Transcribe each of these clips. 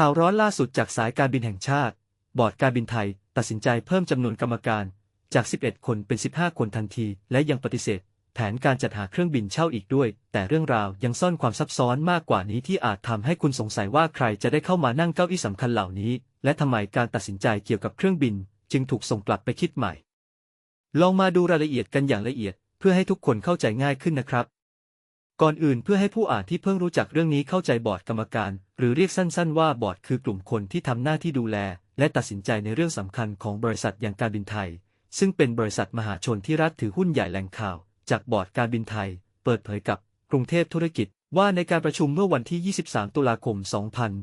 ข่าวร้อนล่าสุดจากสายการบินแห่งชาติ บอร์ดการบินไทย ตัดสินใจเพิ่มจำนวนกรรมการจาก 11 คนเป็น 15 คนทันที และยังปฏิเสธ แผนการจัดหาเครื่องบินเช่าอีกด้วย แต่เรื่องราวยังซ่อนความซับซ้อนมากกว่านี้ที่อาจทำให้คุณสงสัยว่าใครจะได้เข้ามานั่งเก้าอี้สำคัญเหล่านี้ และทำไมการตัดสินใจเกี่ยวกับเครื่องบิน จึงถูกส่งกลับไปคิดใหม่ ลองมาดูรายละเอียดกันอย่างละเอียด เพื่อให้ทุกคนเข้าใจง่ายขึ้นนะครับ ก่อนอื่นเพื่อให้ผู้อ่านที่เพิ่งรู้จักเรื่องนี้เข้าใจบอร์ดกรรมการ หรือเรียกสั้นๆว่าบอร์ดคือกลุ่มคนที่ทำหน้าที่ดูแล และตัดสินใจในเรื่องสำคัญของบริษัทอย่างการบินไทย ซึ่งเป็นบริษัทมหาชนที่รัฐถือหุ้นใหญ่แหล่งข่าว จากบอร์ดการบินไทย เปิดเผยกับกรุงเทพธุรกิจ ว่าในการประชุมเมื่อวันที่ 23 ตุลาคม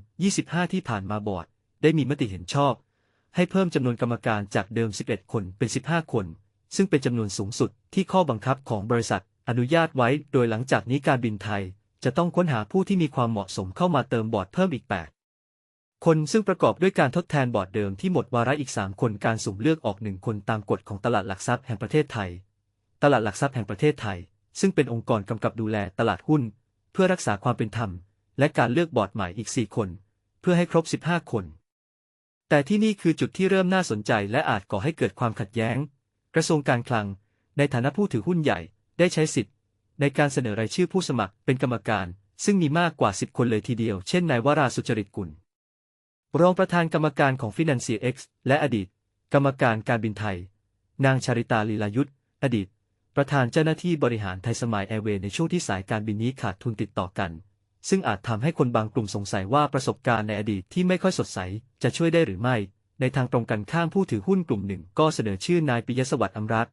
2025 ที่ผ่านมาบอร์ด ได้มีมติเห็นชอบ ให้เพิ่มจำนวนกรรมการจากเดิม 11 คนเป็น 15 คน ซึ่งเป็นจำนวนสูงสุดที่ข้อบังคับของบริษัท อนุญาตไว้ โดยหลังจากนี้การบินไทย จะต้องค้นหาผู้ที่มีความเหมาะสมเข้ามาเติมบอร์ดเพิ่มอีก 8 คนซึ่งประกอบด้วยการทดแทนบอร์ดเดิมที่หมดวาระอีก 3 คนการสุ่มเลือกออกหนึ่งคนตามกฎของตลาดหลักทรัพย์แห่งประเทศไทย ตลาดหลักทรัพย์แห่งประเทศไทย ซึ่งเป็นองค์กรกำกับดูแลตลาดหุ้น เพื่อรักษาความเป็นธรรม และการเลือกบอร์ดใหม่อีก 4 คน เพื่อให้ครบ 15 คน แต่ที่นี่คือจุดที่เริ่มน่าสนใจและอาจก่อให้เกิดความขัดแย้ง กระทรวงการคลัง ในฐานะผู้ถือหุ้นใหญ่ ได้ใช้สิทธิ์ ในการเสนอรายชื่อผู้สมัครเป็นกรรมการ ซึ่งมีมากกว่า 10 คนเลยทีเดียว เช่นนายวราสุจริตกุล รองประธานกรรมการของ Financial X และอดีต กรรมการการบินไทย นางชาริตาลีลายุทธอดีต ประธานเจ้าหน้าที่บริหารไทยสมายแอร์เวย์ในช่วงที่สายการบินนี้ขาดทุนติดต่อกัน ซึ่งอาจทำให้คนบางกลุ่มสงสัยว่าประสบการณ์ในอดีตที่ไม่ค่อยสดใสจะช่วยได้หรือไม่ ในทางตรงกันข้ามผู้ถือหุ้นกลุ่มหนึ่ง ก็เสนอชื่อนายปิยสวัสดิ์อำรัต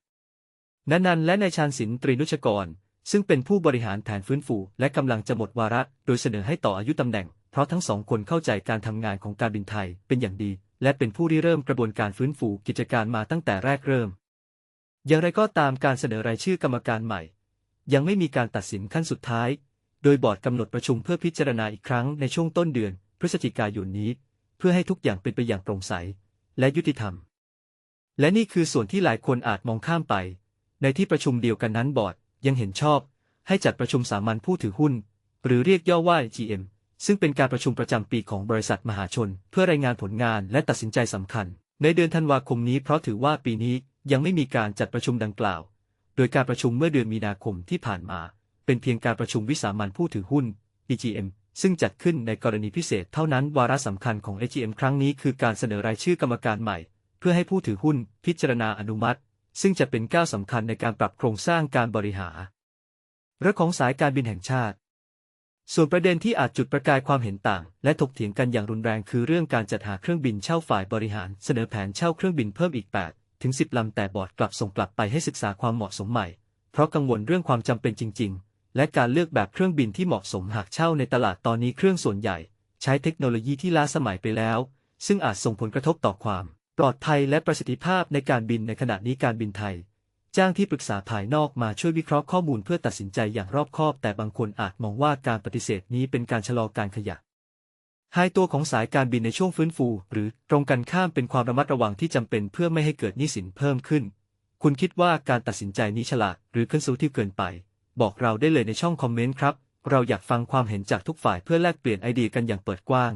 นันนันและนายชาญศิลป์ตรีนุชกร ซึ่งเป็นผู้บริหารแผนฟื้นฟู และกำลังจะหมดวาระ โดยเสนอให้ต่ออายุตำแหน่ง เพราะทั้งสองคนเข้าใจการทำงานของการบินไทยเป็นอย่างดี และเป็นผู้ริเริ่มกระบวนการฟื้นฟูกิจการมาตั้งแต่แรกเริ่ม อย่างไรก็ตามการเสนอรายชื่อกรรมการใหม่ ยังไม่มีการตัดสินขั้นสุดท้าย โดยบอร์ดกำหนดประชุมเพื่อพิจารณาอีกครั้งในช่วงต้นเดือน พฤศจิกายนนี้ เพื่อให้ทุกอย่างเป็นไปอย่างโปร่งใส และยุติธรรม และนี่คือส่วนที่หลายคนอาจมองข้ามไป ในที่ประชุมเดียวกันนั้นบอร์ดยังเห็นชอบ ให้จัดประชุมสามัญผู้ถือหุ้น หรือเรียกย่อว่า GM ซึ่งเป็นการประชุมประจำปีของบริษัทมหาชน เพื่อรายงานผลงานและตัดสินใจสำคัญ ในเดือนธันวาคมนี้เพราะถือว่าปีนี้ยังไม่มีการจัดประชุมดังกล่าว โดยการประชุมเมื่อเดือนมีนาคมที่ผ่านมา เป็นเพียงการประชุมวิสามัญผู้ถือหุ้น EGM ซึ่งจัดขึ้นในกรณีพิเศษเท่านั้นวาระสำคัญของ EGM ครั้งนี้คือการเสนอรายชื่อกรรมการใหม่ เพื่อให้ผู้ถือหุ้นพิจารณาอนุมัติ ซึ่งจะเป็นก้าวสำคัญในการปรับโครงสร้างการบริหารเรื่องของสายการบินแห่งชาติ ส่วนประเด็นที่อาจจุดประกายความเห็นต่าง และถกเถียงกันอย่างรุนแรงคือเรื่องการจัดหาเครื่องบินเช่าฝ่ายบริหาร เสนอแผนเช่าเครื่องบินเพิ่มอีก 8 ถึง 10 ลำแต่บอร์ดกลับส่งกลับไปให้ศึกษาความเหมาะสมใหม่ เพราะกังวลเรื่องความจำเป็นจริง ๆ และการเลือกแบบเครื่องบินที่เหมาะสมหากเช่าในตลาดตอนนี้เครื่องส่วนใหญ่ ใช้เทคโนโลยีที่ล้าสมัยไปแล้ว ซึ่งอาจส่งผลกระทบต่อความ ปลอดภัยและประสิทธิภาพในการบินในขณะนี้การบินไทย จ้างที่ปรึกษาภายนอกมาช่วยวิเคราะห์ข้อมูลเพื่อตัดสินใจอย่างรอบคอบ แต่บางคนอาจมองว่าการปฏิเสธนี้เป็นการชะลอการขยับหายตัวของสายการบินในช่วงฟื้นฟู หรือตรงกันข้ามเป็นความระมัดระวังที่จำเป็นเพื่อไม่ให้เกิดหนี้สินเพิ่มขึ้น คุณคิดว่าการตัดสินใจนี้ฉลาดหรือขึ้นสูที่เกินไป บอกเราได้เลยในช่องคอมเมนต์ครับ เราอยากฟังความเห็นจากทุกฝ่ายเพื่อแลกเปลี่ยนไอเดียกันอย่างเปิดกว้าง